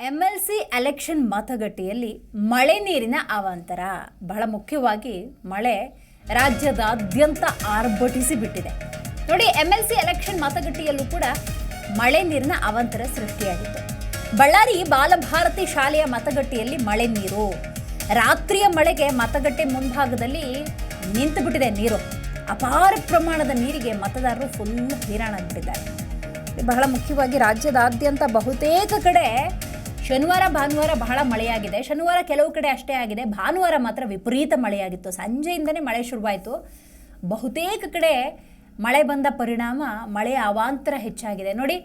M L C election ಮತಗಟ್ಟೆಯಲ್ಲಿ ಮಳೆ ನೀರಿನ ಅವಾಂತರ. ಬಹಳ ಮುಖ್ಯವಾಗಿ ಮಳೆ ರಾಜ್ಯದಾದ್ಯಂತ ಆರ್ಭಟಿಸಿ ಬಿಟ್ಟಿದೆ ನೋಡಿ ಎಂ ಎಲ್ ಸಿ ಎಲೆಕ್ಷನ್ ಮತಗಟ್ಟೆಯಲ್ಲೂ ಕೂಡ ಮಳೆ ನೀರಿನ ಅವಾಂತರ ಸೃಷ್ಟಿಯಾಗಿತ್ತು. ಬಳ್ಳಾರಿ ಬಾಲಭಾರತಿ ಶಾಲೆಯ ಮತಗಟ್ಟೆಯಲ್ಲಿ ಮಳೆ ನೀರು. ರಾತ್ರಿಯ ಮಳೆಗೆ ಮತಗಟ್ಟೆ ಮುಂಭಾಗದಲ್ಲಿ ನಿಂತು ಬಿಟ್ಟಿದೆ ನೀರು. ಅಪಾರ ಪ್ರಮಾಣದ ನೀರಿಗೆ ಮತದಾರರು ಫುಲ್ ಹೈರಾಣಾಗ್ಬಿಟ್ಟಿದ್ದಾರೆ. ಬಹಳ ಮುಖ್ಯವಾಗಿ ರಾಜ್ಯದಾದ್ಯಂತ ಬಹುತೇಕ ಕಡೆ ಶನಿವಾರ, ಭಾನುವಾರ ಬಹಳ ಮಳೆಯಾಗಿದೆ. ಶನಿವಾರ ಕೆಲವು ಕಡೆ ಅಷ್ಟೇ ಆಗಿದೆ. ಭಾನುವಾರ ಮಾತ್ರ ವಿಪರೀತ ಮಳೆಯಾಗಿತ್ತು. ಸಂಜೆಯಿಂದನೇ ಮಳೆ ಶುರುವಾಯಿತು. ಬಹುತೇಕ ಕಡೆ ಮಳೆ ಬಂದ ಪರಿಣಾಮ ಮಳೆಯ ಅವಾಂತರ ಹೆಚ್ಚಾಗಿದೆ. ನೋಡಿ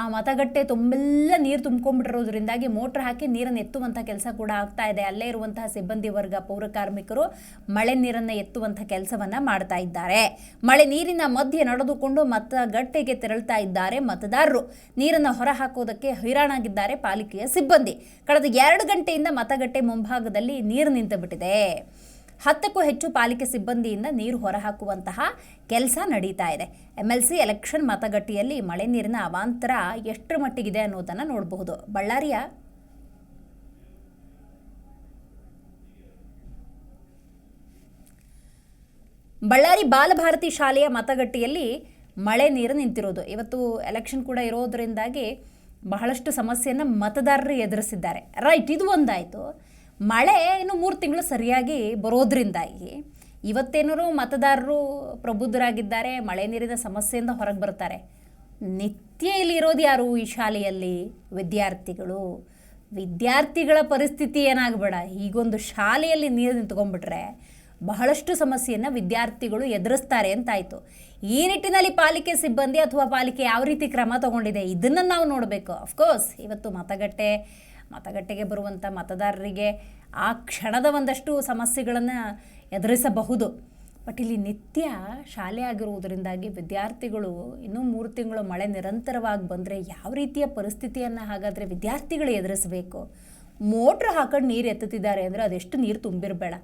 ಆ ಮತಗಟ್ಟೆ ತುಂಬೆಲ್ಲ ನೀರು ತುಂಬ್ಕೊಂಡ್ಬಿಟ್ಟಿರೋದ್ರಿಂದಾಗಿ ಮೋಟ್ರ್ ಹಾಕಿ ನೀರನ್ನು ಎತ್ತುವಂಥ ಕೆಲಸ ಕೂಡ ಆಗ್ತಾ ಇದೆ. ಅಲ್ಲೇ ಇರುವಂತಹ ಸಿಬ್ಬಂದಿ ವರ್ಗ, ಪೌರ ಕಾರ್ಮಿಕರು ಮಳೆ ನೀರನ್ನು ಎತ್ತುವಂಥ ಕೆಲಸವನ್ನ ಮಾಡ್ತಾ ಇದ್ದಾರೆ. ಮಳೆ ನೀರಿನ ಮಧ್ಯೆ ನಡೆದುಕೊಂಡು ಮತಗಟ್ಟೆಗೆ ತೆರಳ್ತಾ ಇದ್ದಾರೆ ಮತದಾರರು. ನೀರನ್ನು ಹೊರ ಹಾಕೋದಕ್ಕೆ ಹೈರಾಣಾಗಿದ್ದಾರೆ ಪಾಲಿಕೆಯ ಸಿಬ್ಬಂದಿ. ಕಳೆದ ಎರಡು ಗಂಟೆಯಿಂದ ಮತಗಟ್ಟೆ ಮುಂಭಾಗದಲ್ಲಿ ನೀರು ನಿಂತು ಬಿಟ್ಟಿದೆ ಹತ್ತಕ್ಕೂ ಹೆಚ್ಚು ಪಾಲಿಕೆ ಸಿಬ್ಬಂದಿಯಿಂದ ನೀರು ಹೊರಹಾಕುವಂತಹ ಕೆಲಸ ನಡೀತಾ ಇದೆ. ಎಂ ಎಲ್ ಸಿ ಎಲೆಕ್ಷನ್ ಮತಗಟ್ಟೆಯಲ್ಲಿ ಮಳೆ ನೀರಿನ ಅವಾಂತರ ಎಷ್ಟರ ಮಟ್ಟಿಗಿದೆ ಅನ್ನೋದನ್ನು ನೋಡಬಹುದು. ಬಳ್ಳಾರಿಯ ಬಳ್ಳಾರಿ ಬಾಲಭಾರತಿ ಶಾಲೆಯ ಮತಗಟ್ಟೆಯಲ್ಲಿ ಮಳೆ ನೀರು ನಿಂತಿರೋದು. ಇವತ್ತು ಎಲೆಕ್ಷನ್ ಕೂಡ ಇರೋದರಿಂದಾಗಿ ಬಹಳಷ್ಟು ಸಮಸ್ಯೆಯನ್ನು ಮತದಾರರು ಎದುರಿಸಿದ್ದಾರೆ. ರೈಟ್ ಇದು ಒಂದಾಯಿತು. ಮಳೆ ಇನ್ನು ಮೂರು ತಿಂಗಳು ಸರಿಯಾಗಿ ಬರೋದ್ರಿಂದಾಗಿ ಇವತ್ತೇನಾರು ಮತದಾರರು ಪ್ರಬುದ್ಧರಾಗಿದ್ದಾರೆ, ಮಳೆ ನೀರಿನ ಸಮಸ್ಯೆಯಿಂದ ಹೊರಗೆ ಬರ್ತಾರೆ. ನಿತ್ಯ ಇಲ್ಲಿ ಇರೋದು ಯಾರು ಈ ಶಾಲೆಯಲ್ಲಿ? ವಿದ್ಯಾರ್ಥಿಗಳು. ವಿದ್ಯಾರ್ಥಿಗಳ ಪರಿಸ್ಥಿತಿ ಏನಾಗಬೇಡ. ಈಗೊಂದು ಶಾಲೆಯಲ್ಲಿ ನೀರು ನಿಂತ್ಕೊಂಡ್ಬಿಟ್ರೆ ಬಹಳಷ್ಟು ಸಮಸ್ಯೆಯನ್ನು ವಿದ್ಯಾರ್ಥಿಗಳು ಎದುರಿಸ್ತಾರೆ ಅಂತಾಯಿತು. ಈ ನಿಟ್ಟಿನಲ್ಲಿ ಪಾಲಿಕೆ ಸಿಬ್ಬಂದಿ ಅಥವಾ ಪಾಲಿಕೆ ಯಾವ ರೀತಿ ಕ್ರಮ ತಗೊಂಡಿದೆ ಇದನ್ನು ನಾವು ನೋಡಬೇಕು. ಅಫ್ಕೋರ್ಸ್ ಇವತ್ತು ಮತಗಟ್ಟೆ ಮತಗಟ್ಟೆಗೆ ಬರುವಂಥ ಮತದಾರರಿಗೆ ಆ ಕ್ಷಣದ ಒಂದಷ್ಟು ಸಮಸ್ಯೆಗಳನ್ನು ಎದುರಿಸಬಹುದು. ಬಟ್ ಇಲ್ಲಿ ನಿತ್ಯ ಶಾಲೆ ಆಗಿರುವುದರಿಂದಾಗಿ ವಿದ್ಯಾರ್ಥಿಗಳು ಇನ್ನೂ ಮೂರು ತಿಂಗಳು ಮಳೆ ನಿರಂತರವಾಗಿ ಬಂದರೆ ಯಾವ ರೀತಿಯ ಪರಿಸ್ಥಿತಿಯನ್ನು ಹಾಗಾದರೆ ವಿದ್ಯಾರ್ಥಿಗಳು ಎದುರಿಸಬೇಕು? ಮೋಟ್ರ್ ಹಾಕೊಂಡು ನೀರು ಎತ್ತುತ್ತಿದ್ದಾರೆ ಅಂದರೆ ಅದೆಷ್ಟು ನೀರು ತುಂಬಿರಬೇಡ.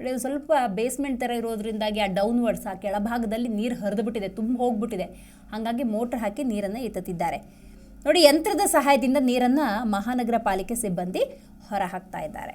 ಅದು ಸ್ವಲ್ಪ ಬೇಸ್ಮೆಂಟ್ ಥರ ಇರೋದ್ರಿಂದಾಗಿ ಆ ಡೌನ್ವರ್ಡ್ಸ್ ಆ ಕೆಳಭಾಗದಲ್ಲಿ ನೀರು ಹರಿದುಬಿಟ್ಟಿದೆ ತುಂಬ ಹೋಗ್ಬಿಟ್ಟಿದೆ ಹಾಗಾಗಿ ಮೋಟ್ರ್ ಹಾಕಿ ನೀರನ್ನು ಎತ್ತುತ್ತಿದ್ದಾರೆ. ನೋಡಿ ಯಂತ್ರದ ಸಹಾಯದಿಂದ ನೀರನ್ನು ಮಹಾನಗರ ಪಾಲಿಕೆ ಸಿಬ್ಬಂದಿ ಹೊರಹಾಕ್ತಾ ಇದ್ದಾರೆ.